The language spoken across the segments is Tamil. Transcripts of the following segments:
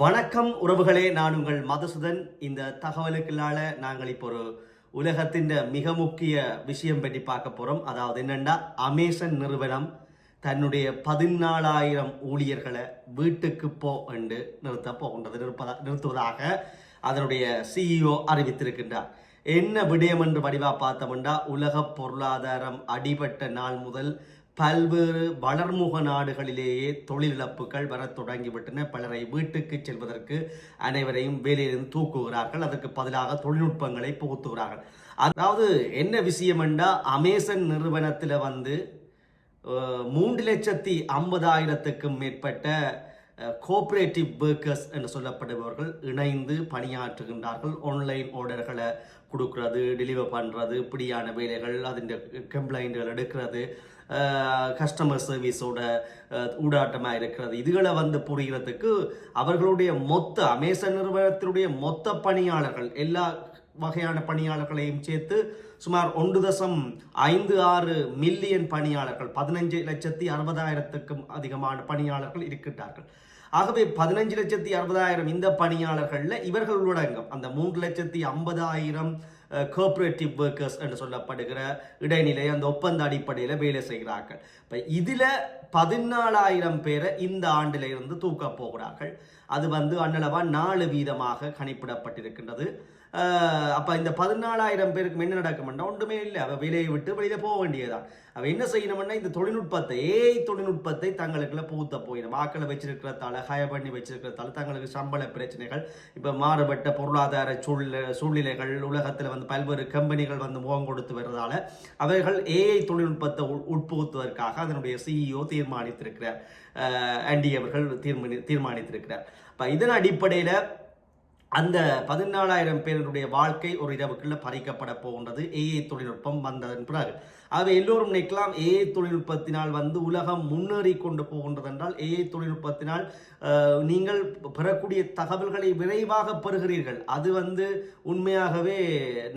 வணக்கம் உறவுகளே நான் உங்கள் மதுசுதன். இந்த தகவலுக்குள்ளால நாங்கள் இப்போ ஒரு உலகத்தின் மிக முக்கிய விஷயம் பற்றி பார்க்க போகிறோம் அதாவது என்னென்னா அமேசன் நிறுவனம் தன்னுடைய பதினாலாயிரம் ஊழியர்களை வீட்டுக்கு போ என்று நிறுத்த போகின்றது. நிறுப்பதா நிறுத்துவதாக அதனுடைய சிஇஓ அறிவித்திருக்கின்றார். என்ன விடயம் என்று வடிவா பார்த்தோம்னா உலக பொருளாதாரம் அடிபட்ட நாள் முதல் பல்வேறு வளர்முக நாடுகளிலேயே தொழிலிழப்புகள் வரத் தொடங்கிவிட்டன. பலரை வீட்டுக்கு செல்வதற்கு அனைவரையும் வேலையிலிருந்து தூக்குகிறார்கள். அதற்கு பதிலாக தொழில்நுட்பங்களை புகுத்துகிறார்கள். அதாவது என்ன விஷயம் என்றால் அமேசன் நிறுவனத்தில் வந்து மூன்று லட்சத்தி ஐம்பதாயிரத்துக்கும் மேற்பட்ட கோஆப்ரேட்டிவ் ஒர்க்கர்ஸ் என்று சொல்லப்படுபவர்கள் இணைந்து பணியாற்றுகின்றார்கள். ஆன்லைன் ஆர்டர்களை கொடுக்கறது டெலிவர் பண்ணுறது இப்படியான வேலைகள் அதன் கம்ப்ளைண்ட்கள் எடுக்கிறது கஸ்டமர் சர்வீஸோட ஊடாட்டமாக இருக்கிறது. இதுகளை வந்து புரிகிறதுக்கு அவர்களுடைய மொத்த அமேசான் நிறுவனத்தினுடைய மொத்த பணியாளர்கள் எல்லா வகையான பணியாளர்களையும் சேர்த்து சுமார் ஒன்று தசம் ஐந்து ஆறு மில்லியன் பணியாளர்கள் பதினஞ்சு லட்சத்தி அறுபதாயிரத்துக்கும் அதிகமான பணியாளர்கள் இருக்கின்றார்கள். ஆகவே பதினஞ்சு லட்சத்தி அறுபதாயிரம் இந்த பணியாளர்களில் இவர்கள் உள்ளடங்கும் அந்த மூன்று லட்சத்தி ஐம்பதாயிரம் கோஆப்ரேட்டிவ் ஒர்க்கர்ஸ் என்று சொல்லப்படுகிற இடைநிலை அந்த ஒப்பந்த அடிப்படையில் வேலை செய்கிறார்கள். இப்போ இதில் பதினாலாயிரம் பேரை இந்த ஆண்டில் இருந்து தூக்கப் போகிறார்கள். அது வந்து அன்னளவாக நாலு வீதமாக கணிப்பிடப்பட்டிருக்கின்றது. அப்போ இந்த பதினாலாயிரம் பேருக்கு என்ன நடக்கும்னா ஒன்றுமே இல்லை. அவள் வேலையை விட்டு வெளியில் போக வேண்டியதுதான். அவள் என்ன செய்யணும்னா இந்த தொழில்நுட்பத்தை ஏஐ தொழில்நுட்பத்தை தங்களுக்குள்ள பூத்த போயிடும். வாக்களை வச்சிருக்கிறதால ஹய பண்ணி வச்சிருக்கிறதால தங்களுக்கு சம்பள பிரச்சனைகள் இப்போ மாறுபட்ட பொருளாதார சூழ்நிலை சூழ்நிலைகள் உலகத்தில் வந்து பல்வேறு கம்பெனிகள் வந்து முகம் கொடுத்து வர்றதால அவர்கள் ஏஐ தொழில்நுட்பத்தை உட்புகுத்துவதற்காக அதனுடைய சிஇஓ தீர்மானித்திருக்கிறார். அஹ் ஆண்டி அவர்கள் தீர்மானி தீர்மானித்திருக்கிறார். இப்போ இதன் அடிப்படையில் அந்த பதினாலாயிரம் பேருடைய வாழ்க்கை ஒரு இரவுக்குள்ள பறிக்கப்பட போகின்றது ஏஐ தொழில்நுட்பம் வந்ததன் பிறகு. ஆகவே எல்லோரும் நினைக்கலாம் ஏஐ தொழில்நுட்பத்தினால் வந்து உலகம் முன்னேறி கொண்டு போகின்றது என்றால் ஏஐ தொழில்நுட்பத்தினால் நீங்கள் பெறக்கூடிய தகவல்களை விரைவாக பெறுகிறீர்கள். அது வந்து உண்மையாகவே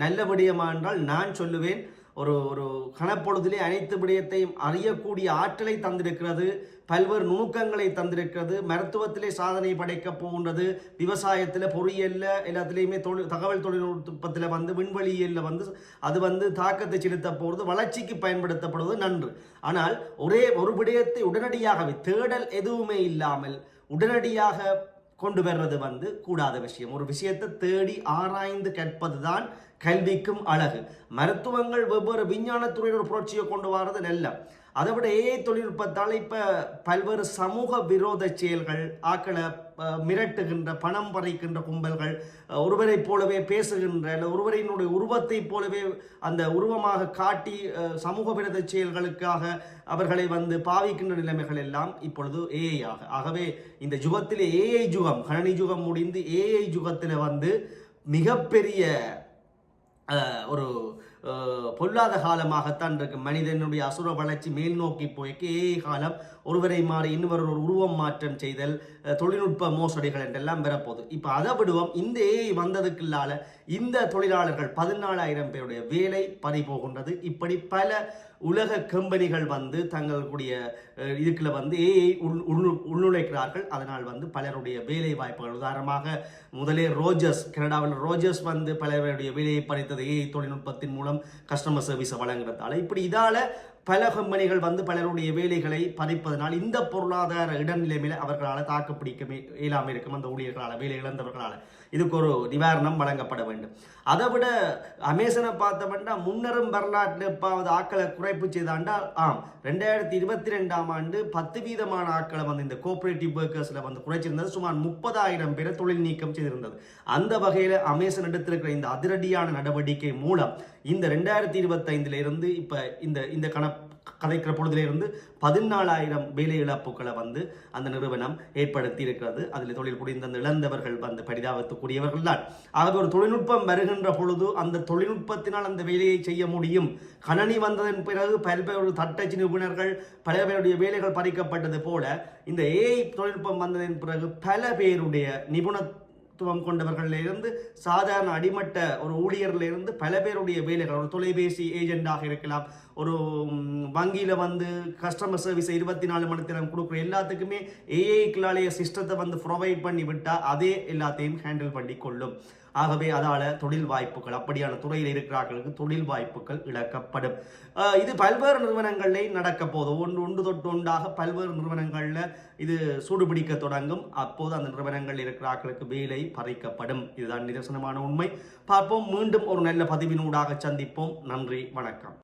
நல்ல விடயமா என்றால் நான் சொல்லுவேன். ஒரு ஒரு கணப்பொழுதிலே அனைத்து விடயத்தையும் அறியக்கூடிய ஆற்றலை தந்திருக்கிறது. பல்வேறு நுணுக்கங்களை தந்திருக்கிறது. மருத்துவத்திலே சாதனை படைக்க போகின்றது. விவசாயத்தில் பொறியியலில் எல்லாத்துலேயுமே தொழில் தகவல் தொழில்நுட்பத்தில் வந்து விண்வெளியில் வந்து அது வந்து தாக்கத்தை செலுத்த போகிறது. வளர்ச்சிக்கு பயன்படுத்தப்படுவது நன்று. ஆனால் ஒரே ஒரு விடயத்தை உடனடியாகவே தேடல் எதுவுமே இல்லாமல் உடனடியாக கொண்டு வர்றது வந்து கூடாத விஷயம். ஒரு விஷயத்தை தேடி ஆராய்ந்து கற்பதுதான் கல்விக்கும் அழகு. மருத்துவங்கள் வெவ்வேறு விஞ்ஞானத்துறையில் ஒரு புரட்சியை கொண்டு வர்றது நல்ல. அதை விட ஏஐ தொழில்நுட்பத்தால் இப்போ பல்வேறு சமூக விரோத செயல்கள் ஆக்களை மிரட்டுகின்ற பணம் பறிக்கின்ற கும்பல்கள் ஒருவரைப் போலவே பேசுகின்ற அல்ல ஒருவரினுடைய உருவத்தைப் போலவே அந்த உருவமாக காட்டி சமூக விரோத செயல்களுக்காக அவர்களை வந்து பாவிக்கின்ற நிலைமைகள் எல்லாம் இப்பொழுது ஏஐ ஆக ஆகவே இந்த யுகத்திலே ஏஐ யுகம் கணனி யுகம் முடிந்து ஏஐ யுகத்தில் வந்து மிகப்பெரிய ஒரு பொல்லாத காலமாகத்தான் இருக்கு. மனிதனுடைய அசுர வளர்ச்சி மேல் நோக்கி போய்க்கு. ஏ காலம் ஒருவரை மாறி இன்னொரு ஒரு உருவம் மாற்றம் செய்தல் தொழில்நுட்ப மோசடிகள் என்றெல்லாம் பெறப்போகுது இப்போ அதை விடுவோம். இந்த ஏஐ வந்ததுக்குள்ளால இந்த தொழிலாளர்கள் பதினாலாயிரம் பேருடைய வேலை பறி போகின்றது இப்படி பல உலக கம்பெனிகள் வந்து தங்களுடைய இதுக்கில் இதுக்குள்ள வந்து ஏஐ உள் உள் உள்நுழைக்கிறார்கள். அதனால் வந்து பலருடைய வேலை வாய்ப்புகள் உதாரணமாக முதலே ரோஜர்ஸ் கனடாவில் ரோஜர்ஸ் வந்து பலருடைய வேலையை பறித்தது ஏஐ தொழில்நுட்பத்தின் மூலம் கஸ்டமர் சர்வீஸை வழங்குறதால. இப்படி இதால் பல கம்பெனிகள் வந்து பலருடைய வேலைகளை பறிப்பதனால் இந்த பொருளாதார இடநிலைமையில் அவர்களால் தாக்குப்பிடிக்க மே- இயலாமல் இருக்கும். அந்த ஊழியர்களால் வேலை இழந்தவர்களால். இதுக்கு ஒரு நிவாரணம் வழங்கப்பட வேண்டும். அதை விட அமேசனை பார்த்தோம்னா முன்னரும் வரலாற்று எப்பாவது ஆக்களை குறைப்பு செய்தாண்டா? ஆம் ரெண்டாயிரத்தி இருபத்தி ரெண்டாம் ஆண்டு பத்து வீதமான ஆட்களை வந்து இந்த கோஆபரேட்டிவ் ஒர்க்கர்ஸில் வந்து குறைச்சிருந்தது. சுமார் முப்பதாயிரம் பேரை தொழில் நீக்கம் செய்திருந்தது. அந்த வகையில் அமேசன் எடுத்திருக்கிற இந்த அதிரடியான நடவடிக்கை மூலம் இந்த ரெண்டாயிரத்தி இருபத்தைந்துல இருந்து இப்போ இந்த இந்த கண கதைக்கிற பொழுதிலிருந்து பதினாலாயிரம் வேலை இழப்புகளை வந்து அந்த நிறுவனம் ஏற்படுத்தி இருக்கிறது. அதில் தொழில் புரிந்த அந்த இழந்தவர்கள் வந்து பரிதாபத்துக்குரியவர்கள் தான். ஆகவே ஒரு தொழில்நுட்பம் வருகின்ற பொழுது அந்த தொழில்நுட்பத்தினால் அந்த வேலையை செய்ய முடியும். கணனி வந்ததன் பிறகு பல்வேறு தட்டச்சு நிபுணர்கள் பல பேருடைய வேலைகள் பறிக்கப்பட்டது போல இந்த ஏஐ தொழில்நுட்பம் வந்ததன் பிறகு பல பேருடைய நிபுண துவம் கொண்டவர்களிலிருந்து சாதாரண அடிமட்ட ஒரு ஊழியர்களிலிருந்து பல பேருடைய வேலைகள் ஒரு தொலைபேசி ஏஜெண்டாக இருக்கலாம் ஒரு வங்கியில் வந்து கஸ்டமர் சர்வீஸ் இருபத்தி நாலு மணி நேரம் கொடுக்குற எல்லாத்துக்குமே ஏஐக்களாலேய சிஸ்டத்தை வந்து ப்ரொவைட் பண்ணி விட்டால் அதே எல்லாத்தையும் ஹேண்டில் பண்ணி கொள்ளும். ஆகவே அதால் தொழில் வாய்ப்புகள் அப்படியான துறையில் இருக்கிறார்களுக்கு தொழில் வாய்ப்புகள் இழக்கப்படும். இது பல்வேறு நிறுவனங்களில் நடக்க போதும் ஒன்று ஒன்று தொட்டு ஒன்றாக பல்வேறு நிறுவனங்களில் இது சூடுபிடிக்க தொடங்கும். அப்போது அந்த நிறுவனங்கள் இருக்கிறார்களுக்கு வேலை பறிக்கப்படும். இதுதான் நிதர்சனமான உண்மை. பார்ப்போம். மீண்டும் ஒரு நல்ல பதிவினூடாக சந்திப்போம். நன்றி. வணக்கம்.